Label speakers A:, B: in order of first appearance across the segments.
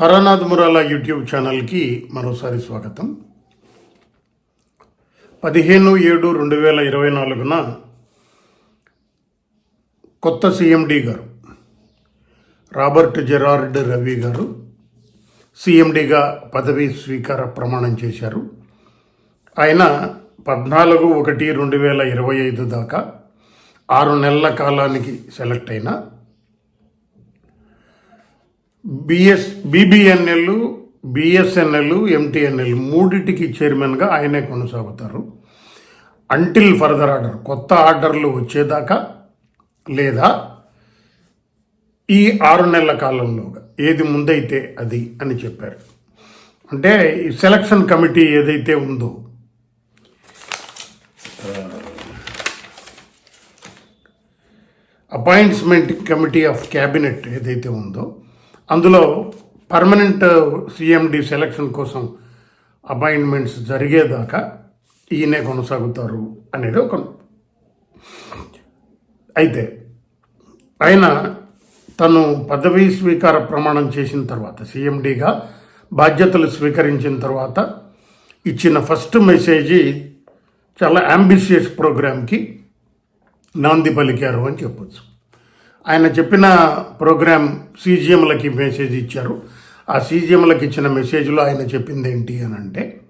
A: Taranath Murala YouTube ఛానల్కి మరోసారి స్వాగతం. పదిహేను ఏడు రెండు వేల ఇరవై నాలుగున కొత్త సిఎండి గారు రాబర్ట్ జెరార్డ్ రవి గారు సిఎండిగా పదవీ స్వీకార ప్రమాణం చేశారు. ఆయన పద్నాలుగు ఒకటి రెండు వేల ఇరవై ఐదు దాకా ఆరు నెలల కాలానికి సెలెక్ట్ అయిన బిఎస్ బీబీఎన్ఎల్ బిఎస్ఎన్ఎల్ ఎంటీఎన్ఎల్ మూడిటికి చైర్మన్గా ఆయనే కొనసాగుతారు. అంటిల్ ఫర్దర్ ఆర్డర్ కొత్త ఆర్డర్లు వచ్చేదాకా లేదా ఈ ఆరు నెలల కాలంలోగా ఏది ముందైతే అది అని చెప్పారు. అంటే ఈ సెలక్షన్ కమిటీ ఏదైతే ఉందో అపాయింట్మెంట్ కమిటీ ఆఫ్ క్యాబినెట్ ఏదైతే ఉందో అందులో పర్మనెంట్ సిఎండి సెలక్షన్ కోసం అపాయింట్మెంట్స్ జరిగేదాకా ఈయనే కొనసాగుతారు అనేది ఒక అయితే ఆయన తను పదవీ స్వీకార ప్రమాణం చేసిన తర్వాత సీఎండీగా బాధ్యతలు స్వీకరించిన తర్వాత ఇచ్చిన ఫస్ట్ మెసేజ్ చాలా అంబిషియస్ ప్రోగ్రామ్కి నాంది పలికారు అని చెప్పొచ్చు. ఆయన చెప్పిన ప్రోగ్రామ్ సీజీఎంలకి మెసేజ్ ఇచ్చారు. ఆ సీజీఎంలకు ఇచ్చిన మెసేజ్లో ఆయన చెప్పింది ఏంటి అని అంటే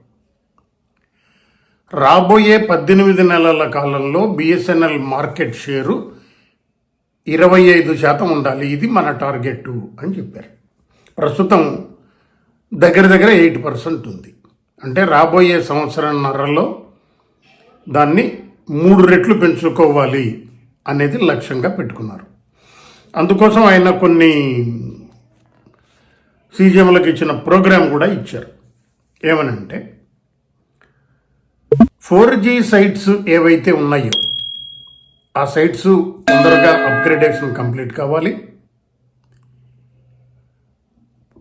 A: రాబోయే పద్దెనిమిది నెలల కాలంలో బిఎస్ఎన్ఎల్ మార్కెట్ షేరు ఇరవై ఐదు శాతం ఉండాలి. ఇది మన టార్గెట్ అని చెప్పారు. ప్రస్తుతం దగ్గర దగ్గర ఎయిట్ పర్సెంట్ ఉంది. అంటే రాబోయే సంవత్సరంన్నరలో దాన్ని మూడు రెట్లు పెంచుకోవాలి అనేది లక్ష్యంగా పెట్టుకున్నారు. అందుకోసం ఆయన కొన్ని సీజీఎంలకు ఇచ్చిన ప్రోగ్రాం కూడా ఇచ్చారు. ఏమనంటే ఫోర్ జీ సైట్స్ ఏవైతే ఉన్నాయో ఆ సైట్స్ తొందరగా అప్గ్రేడేషన్ కంప్లీట్ కావాలి.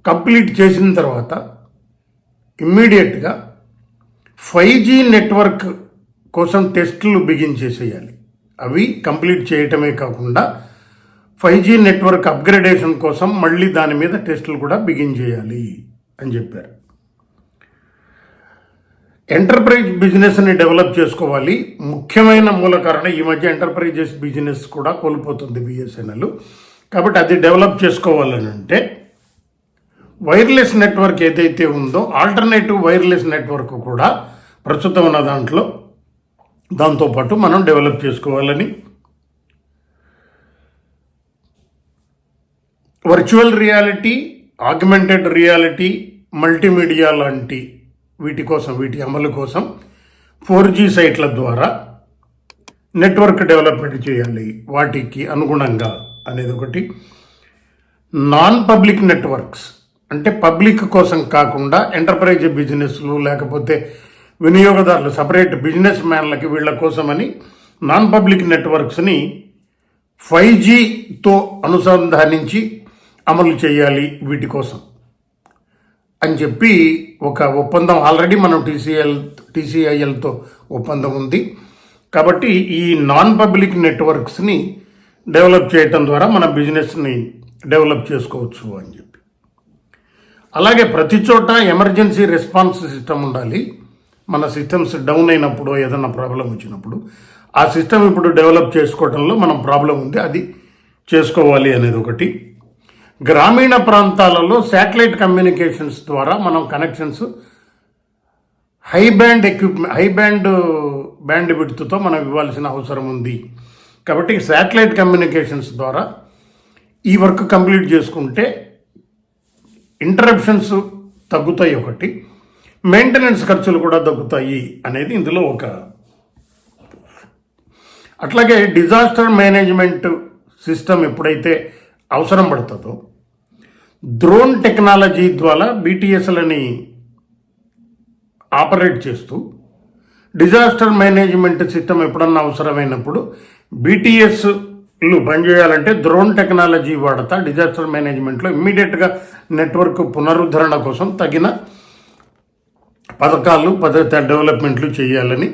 A: కంప్లీట్ చేసిన తర్వాత ఇమ్మీడియట్గా ఫైవ్ జీ నెట్వర్క్ కోసం టెస్టులు బిగించేసేయాలి అవి కంప్లీట్ చేయటమే కాకుండా ఫైవ్ జీ నెట్వర్క్ అప్గ్రేడేషన్ కోసం మళ్ళీ దాని మీద టెస్టులు కూడా బిగిన్ చేయాలి అని చెప్పారు. ఎంటర్ప్రైజ్ బిజినెస్ని డెవలప్ చేసుకోవాలి. ముఖ్యమైన మూల కారణం ఈ మధ్య ఎంటర్ప్రైజెస్ బిజినెస్ కూడా కోల్పోతుంది బిఎస్ఎన్ఎల్. కాబట్టి అది డెవలప్ చేసుకోవాలని అంటే వైర్లెస్ నెట్వర్క్ ఏదైతే ఉందో ఆల్టర్నేటివ్ వైర్లెస్ నెట్వర్క్ కూడా ప్రస్తుతం ఉన్న దాంట్లో దాంతోపాటు మనం డెవలప్ చేసుకోవాలని virtual reality augmented reality multimedia లాంటి వీటి కోసం వీటి అమలు కోసం ఫోర్ జీ సైట్ల ద్వారా నెట్వర్క్ డెవలప్మెంట్ చేయాలి. వాటికి అనుగుణంగా అనేది ఒకటి. నాన్ పబ్లిక్ నెట్వర్క్స్ అంటే పబ్లిక్ కోసం కాకుండా ఎంటర్ప్రైజ్ బిజినెస్లు లేకపోతే వినియోగదారులు సపరేట్ బిజినెస్ మ్యాన్లకి వీళ్ళ కోసమని నాన్ పబ్లిక్ నెట్వర్క్స్ని ఫైవ్ జీతో అనుసంధానించి అమలు చేయాలి వీటి కోసం. అని చెప్పి ఒక ఒప్పందం ఆల్రెడీ మనం టీసీఎల్ టీసీఐఎల్తో ఒప్పందం ఉంది. కాబట్టి ఈ నాన్ పబ్లిక్ నెట్వర్క్స్ని డెవలప్ చేయటం ద్వారా మన బిజినెస్ని డెవలప్ చేసుకోవచ్చు అని చెప్పి. అలాగే ప్రతి చోట ఎమర్జెన్సీ రెస్పాన్స్ సిస్టమ్ ఉండాలి. మన సిస్టమ్స్ డౌన్ అయినప్పుడు ఏదైనా ప్రాబ్లం వచ్చినప్పుడు ఆ సిస్టమ్ ఇప్పుడు డెవలప్ చేసుకోవడంలో మనం ప్రాబ్లం ఉంది. అది చేసుకోవాలి అనేది ఒకటి. గ్రామీణ ప్రాంతాలలో శాటిలైట్ కమ్యూనికేషన్స్ ద్వారా మనం connections high band equipment high band band విడుతుతో మనం ఇవ్వాల్సిన అవసరం ఉంది. కాబట్టి శాటిలైట్ కమ్యూనికేషన్స్ ద్వారా ఈ వర్క్ కంప్లీట్ చేసుకుంటే ఇంటరప్షన్స్ తగ్గుతాయి ఒకటి మెయింటెనెన్స్ ఖర్చులు కూడా తగ్గుతాయి అనేది ఇందులో ఒక అట్లాగే డిజాస్టర్ మేనేజ్మెంట్ సిస్టమ్ ఎప్పుడైతే అవసరం పడుతుందో డ్రోన్ టెక్నాలజీ ద్వారా బీటీఎస్లని ఆపరేట్ చేస్తూ డిజాస్టర్ మేనేజ్మెంట్ సిస్టమ్ ఎప్పుడన్నా అవసరమైనప్పుడు బీటీఎస్లు పనిచేయాలంటే డ్రోన్ టెక్నాలజీ వాడతా డిజాస్టర్ మేనేజ్మెంట్లో ఇమ్మీడియట్గా నెట్వర్క్ పునరుద్ధరణ కోసం తగిన పథకాలు పద్ధతి డెవలప్మెంట్లు చేయాలని.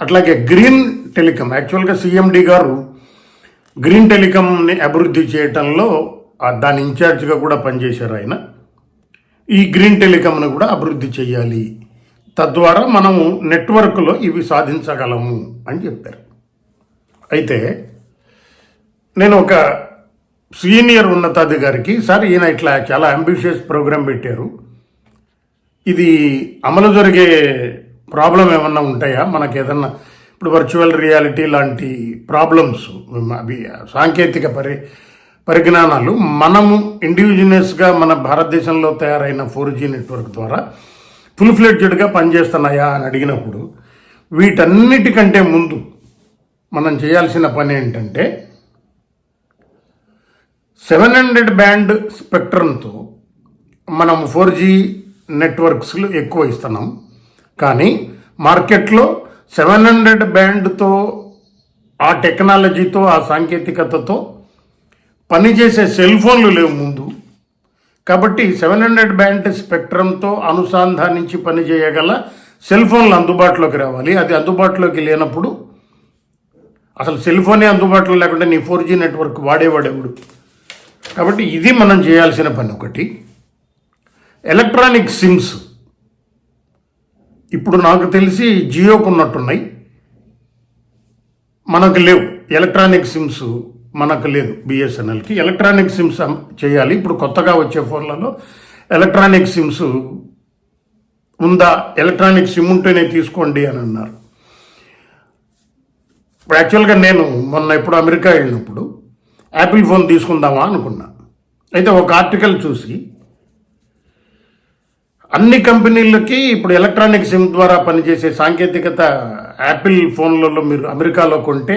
A: అట్లాగే గ్రీన్ టెలికాం యాక్చువల్గా సీఎండి గారు గ్రీన్ టెలికాంని అభివృద్ధి చేయటంలో దాని ఇన్ఛార్జ్గా కూడా పనిచేశారు ఆయన. ఈ గ్రీన్ టెలికామ్ను కూడా అభివృద్ధి చేయాలి. తద్వారా మనము నెట్వర్క్లో ఇవి సాధించగలము అని చెప్పారు. అయితే నేను ఒక సీనియర్ ఉన్నతాధికారికి సార్ ఈయన ఇట్లా చాలా అంబిషియస్ ప్రోగ్రాం పెట్టారు. ఇది అమలు జరిగే ప్రాబ్లం ఏమన్నా ఉంటాయా? మనకి ఏదన్నా ఇప్పుడు వర్చువల్ రియాలిటీ లాంటి ప్రాబ్లమ్స్ అవి సాంకేతిక పరి పరిజ్ఞానాలు మనము ఇండివిజువల్స్గా మన భారతదేశంలో తయారైన ఫోర్ జీ నెట్వర్క్ ద్వారా ఫుల్ ఫ్లెడ్జెడ్గా పనిచేస్తున్నాయా అని అడిగినప్పుడు వీటన్నిటికంటే ముందు మనం చేయాల్సిన పని ఏంటంటే సెవెన్ హండ్రెడ్ బ్యాండ్ స్పెక్ట్రమ్తో మనం ఫోర్ జీ నెట్వర్క్స్లు ఎక్కువ ఇస్తున్నాం. కానీ మార్కెట్లో సెవెన్ హండ్రెడ్ బ్యాండ్తో ఆ టెక్నాలజీతో ఆ సాంకేతికతతో పనిచేసే సెల్ ఫోన్లు లేవు ముందు. కాబట్టి సెవెన్ హండ్రెడ్ బ్యాండ్ స్పెక్ట్రమ్తో అనుసంధానించి పనిచేయగల సెల్ ఫోన్లు అందుబాటులోకి రావాలి. అది అందుబాటులోకి లేనప్పుడు అసలు సెల్ ఫోనే అందుబాటులో లేకుండా నీ ఫోర్ జీ నెట్వర్క్ వాడేవాడేవుడు కాబట్టి ఇది మనం చేయాల్సిన పని ఒకటి. ఎలక్ట్రానిక్ సిమ్స్ ఇప్పుడు నాకు తెలిసి జియోకు ఉన్నట్టున్నాయి. మనకు లేవు ఎలక్ట్రానిక్ సిమ్స్. మనకు లేదు బిఎస్ఎన్ఎల్కి. ఎలక్ట్రానిక్ సిమ్స్ చేయాలి. ఇప్పుడు కొత్తగా వచ్చే ఫోన్లలో ఎలక్ట్రానిక్ సిమ్స్ ఉందా? ఎలక్ట్రానిక్ సిమ్ ఉంటేనే తీసుకోండి అని అన్నారు. యాక్చువల్గా నేను మొన్న ఇప్పుడు అమెరికా వెళ్ళినప్పుడు యాపిల్ ఫోన్ తీసుకుందామా అనుకున్నా. అయితే ఒక ఆర్టికల్ చూసి అన్ని కంపెనీలకి ఇప్పుడు ఎలక్ట్రానిక్ సిమ్ ద్వారా పనిచేసే సాంకేతికత యాపిల్ ఫోన్లలో మీరు అమెరికాలో కొంటే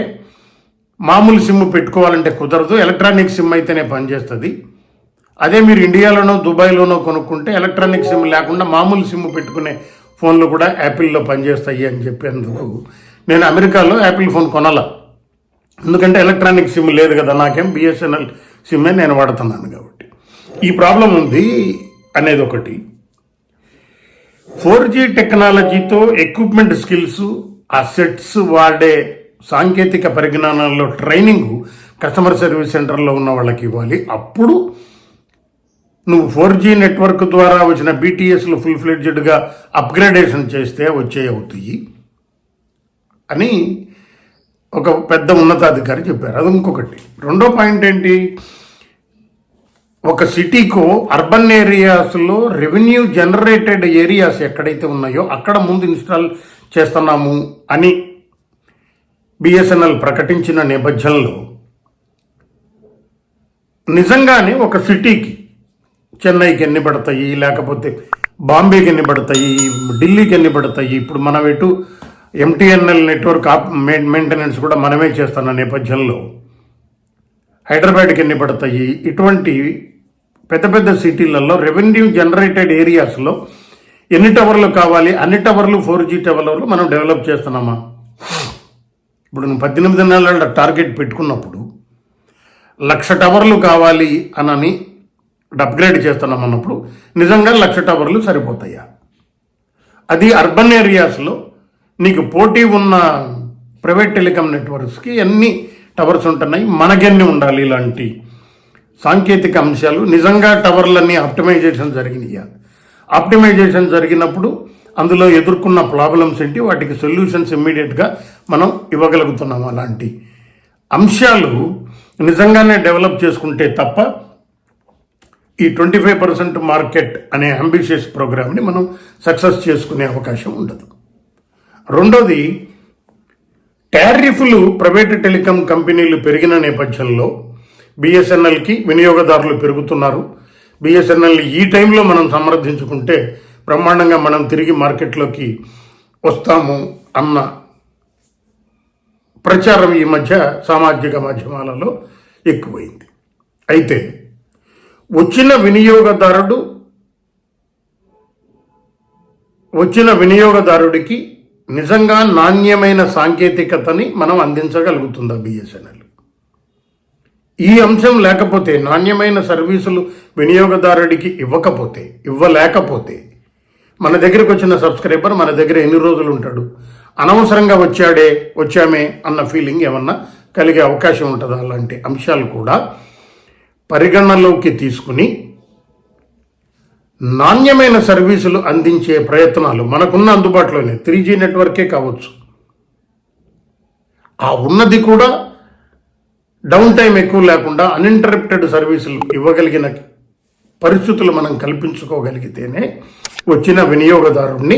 A: మామూలు సిమ్ పెట్టుకోవాలంటే కుదరదు. ఎలక్ట్రానిక్ సిమ్ అయితేనే పనిచేస్తుంది. అదే మీరు ఇండియాలోనో దుబాయ్లోనో కొనుక్కుంటే ఎలక్ట్రానిక్ సిమ్ లేకుండా మామూలు సిమ్ పెట్టుకునే ఫోన్లు కూడా యాపిల్లో పనిచేస్తాయి అని చెప్పేందుకు నేను అమెరికాలో యాపిల్ ఫోన్ కొనాల? ఎందుకంటే ఎలక్ట్రానిక్ సిమ్ లేదు కదా నాకేం బిఎస్ఎన్ఎల్ సిమ్మే నేను వాడుతున్నాను కాబట్టి. ఈ ప్రాబ్లం ఉంది అనేది ఒకటి. ఫోర్ జీ టెక్నాలజీతో ఎక్విప్మెంట్ స్కిల్స్ ఆ సెట్స్ వాడే సాంకేతిక పరిజ్ఞానాల్లో ట్రైనింగ్ కస్టమర్ సర్వీస్ సెంటర్లో ఉన్న వాళ్ళకి ఇవ్వాలి. అప్పుడు నువ్వు ఫోర్ జీ నెట్వర్క్ ద్వారా వచ్చిన బీటీఎస్లు ఫుల్ ఫ్లెడ్జెడ్గా అప్గ్రేడేషన్ చేస్తే వచ్చే అవుతాయి అని ఒక పెద్ద ఉన్నతాధికారి చెప్పారు. అది ఇంకొకటి. రెండో పాయింట్ ఏంటి? ఒక సిటీకో అర్బన్ ఏరియాస్లో రెవెన్యూ జనరేటెడ్ ఏరియాస్ ఎక్కడైతే ఉన్నాయో అక్కడ ముందు ఇన్స్టాల్ చేస్తున్నాము అని బిఎస్ఎన్ఎల్ ప్రకటించిన నేపథ్యంలో నిజంగానే ఒక సిటీకి చెన్నైకి ఎన్ని పడతాయి లేకపోతే బాంబేకి ఎన్ని పడతాయి ఢిల్లీకి ఎన్ని పడతాయి? ఇప్పుడు మనం ఎటు ఎంటీఎన్ఎల్ నెట్వర్క్ ఆప్ మెయింటెనెన్స్ కూడా మనమే చేస్తున్న నేపథ్యంలో హైదరాబాద్కి ఎన్ని పడతాయి? ఇటువంటి పెద్ద పెద్ద సిటీలలో రెవెన్యూ జనరేటెడ్ ఏరియాస్లో ఎన్ని టవర్లు కావాలి? అన్ని టవర్లు ఫోర్ జీ టవర్లు మనం డెవలప్ చేస్తున్నామా? ఇప్పుడు నువ్వు పద్దెనిమిది నెలల టార్గెట్ పెట్టుకున్నప్పుడు లక్ష టవర్లు కావాలి అనని అప్గ్రేడ్ చేస్తున్నాం అన్నప్పుడు నిజంగా లక్ష టవర్లు సరిపోతాయా? అది అర్బన్ ఏరియాస్లో నీకు పోటీ ఉన్న ప్రైవేట్ టెలికాం నెట్వర్క్స్కి ఎన్ని టవర్స్ ఉంటున్నాయి? మనకెన్ని ఉండాలి ఇలాంటి సాంకేతిక అంశాలు? నిజంగా టవర్లన్నీ ఆప్టిమైజేషన్ జరిగినాయా? ఆప్టిమైజేషన్ జరిగినప్పుడు అందులో ఎదుర్కొన్న ప్రాబ్లమ్స్ ఏంటి? వాటికి సొల్యూషన్స్ ఇమ్మీడియట్గా మనం ఇవ్వగలుగుతున్నాం అలాంటి అంశాలు నిజంగానే డెవలప్ చేసుకుంటే తప్ప ఈ ట్వంటీ ఫైవ్ పర్సెంట్ మార్కెట్ అనే అంబిషియస్ ప్రోగ్రామ్ని మనం సక్సెస్ చేసుకునే అవకాశం ఉండదు. రెండోది టారిఫ్లు ప్రైవేట్ టెలికాం కంపెనీలు పెరిగిన నేపథ్యంలో బిఎస్ఎన్ఎల్కి వినియోగదారులు పెరుగుతున్నారు. బిఎస్ఎన్ఎల్ ఈ టైంలో మనం సమర్థించుకుంటే బ్రహ్మాండంగా మనం తిరిగి మార్కెట్లోకి వస్తాము అన్న ప్రచారం ఈ మధ్య సామాజిక మాధ్యమాలలో ఎక్కువైంది. అయితే వచ్చిన వినియోగదారుడు వచ్చిన వినియోగదారుడికి నిజంగా నాణ్యమైన సాంకేతికతని మనం అందించగలుగుతుందా బిఎస్ఎన్ఎల్ ఈ అంశం లేకపోతే నాణ్యమైన సర్వీసులు వినియోగదారుడికి ఇవ్వకపోతే ఇవ్వలేకపోతే మన దగ్గరికి వచ్చిన సబ్స్క్రైబర్ మన దగ్గర ఎన్ని రోజులు ఉంటాడు? అనవసరంగా వచ్చాడే వచ్చామే అన్న ఫీలింగ్ ఏమన్నా కలిగే అవకాశం ఉంటుందా? అలాంటి అంశాలు కూడా పరిగణనలోకి తీసుకుని నాణ్యమైన సర్వీసులు అందించే ప్రయత్నాలు మనకున్న అందుబాటులోనే. త్రీ జీ నెట్వర్కే కావచ్చు. ఆ ఉన్నది కూడా డౌన్ టైం ఎక్కువ లేకుండా అన్ఇంటరప్టెడ్ సర్వీసులు ఇవ్వగలిగిన పరిస్థితులు మనం కల్పించుకోగలిగితేనే వచ్చిన వినియోగదారుణ్ణి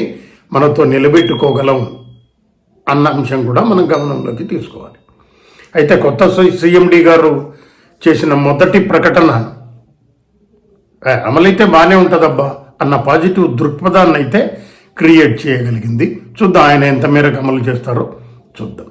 A: మనతో నిలబెట్టుకోగలం అన్న అంశం కూడా మనం గమనంలోకి తీసుకోవాలి. అయితే కొత్త సిఎండి గారు చేసిన మొదటి ప్రకటన అమలైతే బాగానే ఉంటుందబ్బా అన్న పాజిటివ్ దృక్పథాన్ని అయితే క్రియేట్ చేయగలిగింది. చూద్దాం ఆయన ఎంత మేరకు అమలు చేస్తారో చూద్దాం.